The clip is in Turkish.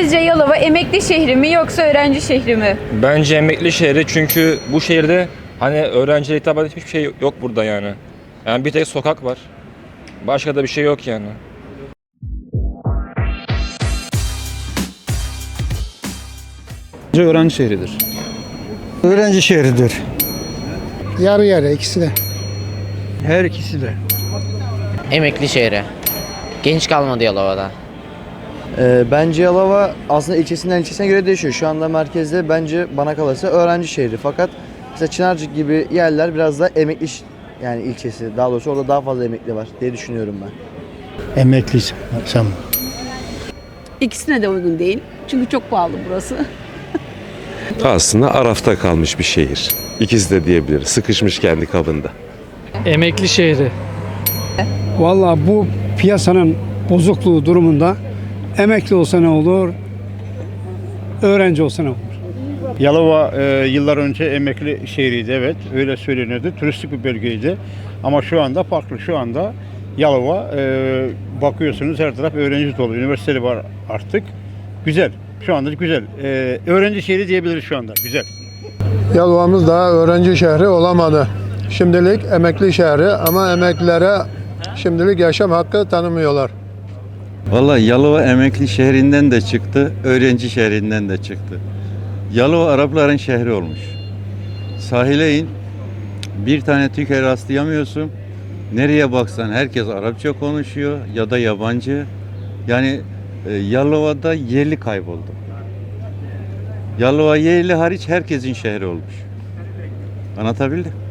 Sizce Yalova emekli şehri mi yoksa öğrenci şehri mi? Bence emekli şehri çünkü bu şehirde hani öğrencilere hitap eden hiçbir şey yok burada yani. Yani bir tek sokak var. Başka da bir şey yok yani. Bence öğrenci şehridir. Öğrenci şehridir. Yarı yarı ikisi de. Her ikisi de. Emekli şehri. Genç kalmadı Yalova'da. Ee, bence Yalova aslında ilçesinden ilçesine göre değişiyor. Şu anda merkezde bence bana kalırsa öğrenci şehri. Fakat mesela Çınarcık gibi yerler biraz da emekli yani ilçesi. Daha doğrusu orada daha fazla emekli var diye düşünüyorum ben. Emekli sen. İkisine de uygun değil. Çünkü çok pahalı burası. Aslında arafta kalmış bir şehir. İkisi de diyebiliriz. Sıkışmış kendi kabında. Emekli şehri. Valla bu piyasanın bozukluğu durumunda emekli olsa ne olur, öğrenci olsa ne olur? Yalova e, yıllar önce emekli şehriydi evet. Öyle söyleniyordu. Turistik bir bölgeydi. Ama şu anda farklı. Şu anda Yalova e, bakıyorsunuz her taraf öğrenci dolu. Üniversiteleri var artık. Güzel. Şu anda güzel. E, öğrenci şehri diyebiliriz şu anda. Güzel. Yalova'mız daha öğrenci şehri olamadı. Şimdilik emekli şehri ama emeklilere şimdilik yaşam hakkı tanımıyorlar. Valla Yalova emekli şehrinden de çıktı, öğrenci şehrinden de çıktı. Yalova Arapların şehri olmuş. Sahile in, bir tane Türkiye rastlayamıyorsun. Nereye baksan herkes Arapça konuşuyor ya da yabancı. Yani e, Yalova'da yerli kayboldu. Yalova yerli hariç herkesin şehri olmuş. Anlatabildim.